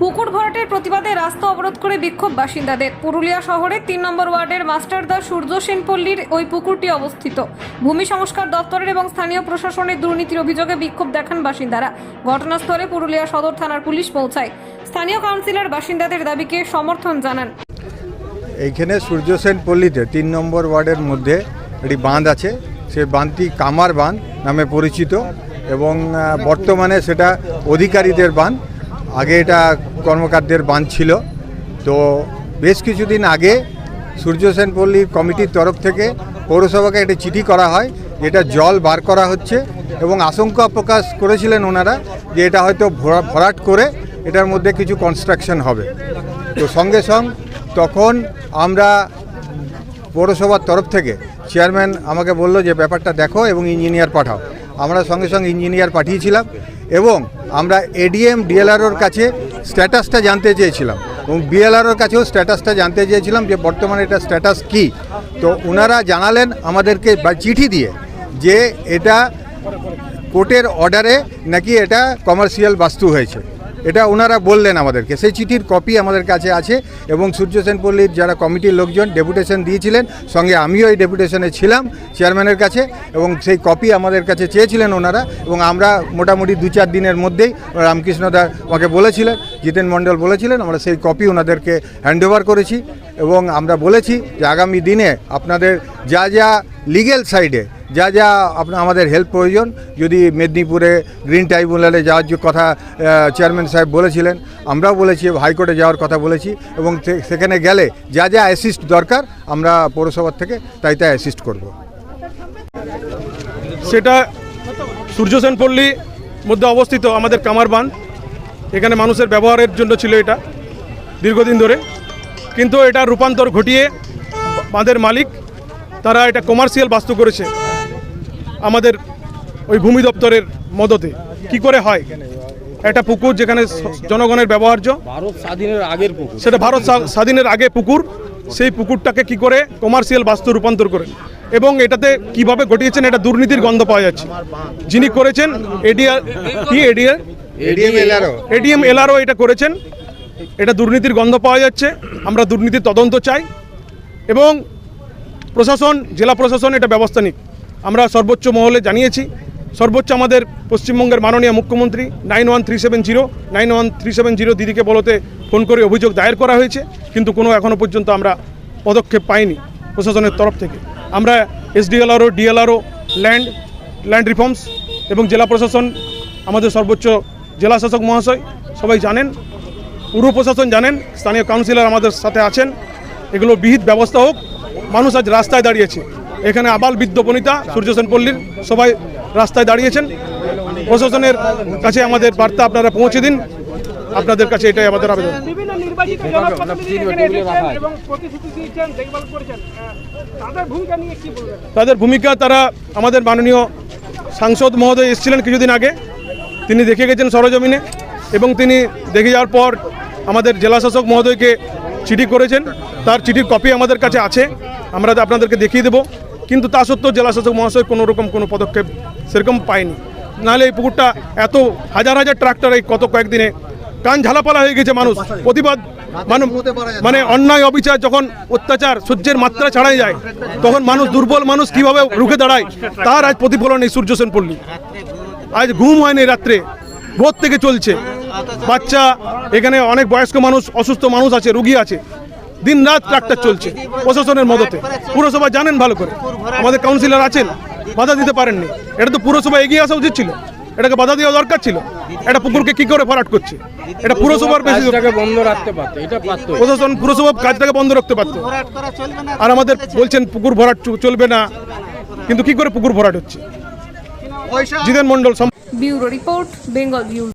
পুকুর ভরাটের প্রতিবাদে রাস্তা অবরোধ করে বিক্ষোভ বাসিন্দাদের। পুরুলিয়া শহরের তিন নম্বর ওয়ার্ডের মাস্টারদা সূর্য সেনপল্লীর ওই পুকুরটি অবস্থিত। ভূমি সংস্কার দপ্তরের এবং স্থানীয় প্রশাসনের দুর্নীতির অভিযোগে বিক্ষোভ দেখান বাসিন্দারা। ঘটনাস্থলে পুরুলিয়া সদর থানার পুলিশ পৌঁছায়। স্থানীয় কাউন্সিলর বাসিন্দাদের দাবিকে সমর্থন জানান। এইখানে সূর্য পল্লীতে তিন নম্বর ওয়ার্ডের মধ্যে একটি বাঁধ আছে। সে বাঁধটি কামার বাঁধ নামে পরিচিত এবং বর্তমানে সেটা অধিকারীদের বাঁধ। আগে এটা কর্মকারদের বাঁধ ছিল। তো বেশ কিছুদিন আগে সূর্যসেন পল্লী কমিটির তরফ থেকে পৌরসভাকে একটি চিঠি করা হয়, যেটা জল বার করা হচ্ছে এবং আশঙ্কা প্রকাশ করেছিলেন ওনারা যে এটা হয়তো ভরা- ভরাট করে এটার মধ্যে কিছু কনস্ট্রাকশন হবে। তো সঙ্গে সঙ্গ তখন আমরা পৌরসভার তরফ থেকে চেয়ারম্যান আমাকে বলল যে ব্যাপারটা দেখো এবং ইঞ্জিনিয়ার পাঠাও। আমরা সঙ্গে সঙ্গে ইঞ্জিনিয়ার পাঠিয়েছিলাম এবং আমরা এডিএম ডিএলআরওর কাছে স্ট্যাটাসটা জানতে চেয়েছিলাম এবং বিএলআরওর কাছেও স্ট্যাটাসটা জানতে চেয়েছিলাম যে বর্তমানে এটা স্ট্যাটাস কি। তো ওনারা জানালেন আমাদেরকে বা চিঠি দিয়ে যে এটা কোর্টের অর্ডারে নাকি এটা কমার্শিয়াল বাস্তু হয়েছে। এটা ওনারা বললেন আমাদেরকে। সেই চিঠির কপি আমাদের কাছে আছে এবং সূর্য সেনপল্লীর যারা কমিটির লোকজন ডেপুটেশন দিয়েছিলেন, সঙ্গে আমিও এই ডেপুটেশনে ছিলাম চেয়ারম্যানের কাছে এবং সেই কপি আমাদের কাছে চেয়েছিলেন ওনারা এবং আমরা মোটামুটি দু চার দিনের মধ্যেই রামকৃষ্ণ দা আমাকে বলেছিলেন, জিতেন মণ্ডল বলেছিলেন, আমরা সেই কপি ওনাদেরকে হ্যান্ডওভার করেছি এবং আমরা বলেছি যে আগামী দিনে আপনাদের যা যা লিগেল সাইডে যা যা আপনার আমাদের হেল্প প্রয়োজন, যদি মেদিনীপুরে গ্রিন ট্রাইব্যুনালে যাওয়ার যে কথা চেয়ারম্যান সাহেব বলেছিলেন, আমরাও বলেছি হাইকোর্টে যাওয়ার কথা বলেছি, এবং সেখানে গেলে যা যা অ্যাসিস্ট দরকার, আমরা পৌরসভার থেকে তাই তাই অ্যাসিস্ট করব। সেটা সূর্যসেন পল্লী মধ্যে অবস্থিত আমাদের কামার বাঁধ। এখানে মানুষের ব্যবহারের জন্য ছিল এটা, দীর্ঘদিন ধরে। কিন্তু এটা রূপান্তর ঘটিয়ে বাঁধের মালিক, তারা এটা কমার্শিয়াল বাস্তু করেছে। আমাদের ওই ভূমি দপ্তরের মদতে। কি করে হয়? একটা পুকুর যেখানে জনগণের ব্যবহার্য। ভারত স্বাধীনের আগের পুকুর। সেটা ভারত স্বাধীনের আগে পুকুর। সেই পুকুরটাকে কি করে? কমার্শিয়াল বাস্তু রূপান্তর করেন এবং এটাতে কীভাবে ঘটিয়েছেন? এটা দুর্নীতির গন্ধ পাওয়া যাচ্ছে। যিনি করেছেন এডিআর কি এডিআর এডিএম এলআরও এটা করেছেন। এটা দুর্নীতির গন্ধ পাওয়া যাচ্ছে। আমরা দুর্নীতির তদন্ত চাই। এবং প্রশাসন জেলা প্রশাসন এটা ব্যবস্থা নিক। আমরা সর্বোচ্চ মহলে জানিয়েছি। সর্বোচ্চ আমাদের পশ্চিমবঙ্গের মাননীয় মুখ্যমন্ত্রী nine one three seven zero, nine one three seven zero দিদিকে বলতে ফোন করে অভিযোগ দায়ের করা হয়েছে, কিন্তু কোনো এখনও পর্যন্ত আমরা পদক্ষেপ পাইনি প্রশাসনের তরফ থেকে। আমরা S D L R O, D L R O, land land reforms এবং জেলা প্রশাসন, আমাদের সর্বোচ্চ জেলা শাসক মহাশয় সবাই জানেন, পুরো প্রশাসন জানেন, স্থানীয় কাউন্সিলর আমাদের সাথে আছেন। এগুলো বিহিত ব্যবস্থা হোক, মানুষ আজ রাস্তায় দাঁড়িয়েছে। এখানে আবাল বৃদ্ধ বনিতা সূর্যসেন পল্লীর সবাই রাস্তায় দাঁড়িয়েছেন। প্রশাসনের কাছে আমাদের বার্তা আপনারা পৌঁছে দিন। আপনাদের কাছে এটাই আমাদের আবেদন। তাদের ভূমিকা তারা আমাদের মাননীয় সাংসদ মহোদয় এসেছিলেন কিছুদিন আগে। তিনি দেখে গেছেন সরজমিনে এবং তিনি দেখে যাওয়ার পর আমাদের জেলা শাসক মহোদয়কে চিঠি করেছেন। তার চিঠির কপি আমাদের কাছে আছে। আমরা আপনাদেরকে দেখিয়ে দেবো। কিন্তু তা সত্ত্বেও জেলাশাসক মহাশয় কোনো রকম কোনো পদক্ষেপ সেরকম পায়নি। নাহলে এই পুকুরটা এত হাজার হাজার ট্রাক্টর এই কত কয়েকদিনে কান ঝালাপালা হয়ে গেছে মানুষ। প্রতিবাদ মানে অন্যায়, অবিচার যখন অত্যাচার সূর্যের মাত্রা ছাড়াই যায়, তখন মানুষ, দুর্বল মানুষ কীভাবে রুখে দাঁড়ায়, তার আজ প্রতিফলন এই সূর্যসেন পল্লী আজ ঘুম হয়নি রাত্রে, ভোর থেকে চলছে। বাচ্চা, এখানে অনেক বয়স্ক মানুষ, অসুস্থ মানুষ আছে, রুগী আছে। দিন রাত ট্রাক্টর চলছে প্রশাসনের মদতে। পুরসভা জানেন ভালো করে। আমাদের কাউন্সিলর আছেন বাধা দিতে পারেননি। এটা তো পুরসভা এগিয়ে আসা উচিত ছিল। এটাকে বাধা দেওয়া দরকার ছিল। এটা পুকুরকে কি করে ভরাট করছে? এটা পুরসভার বেশি বন্ধ রাখতে পারতো এটা পারতো। প্রশাসন পুরসভা কাজটাকে বন্ধ রাখতে পারতো। আর আমাদের বলছেন পুকুর ভরাট চলবে না। কিন্তু কি করে পুকুর ভরাট হচ্ছে? Jiten Mondal bureau report Bengal views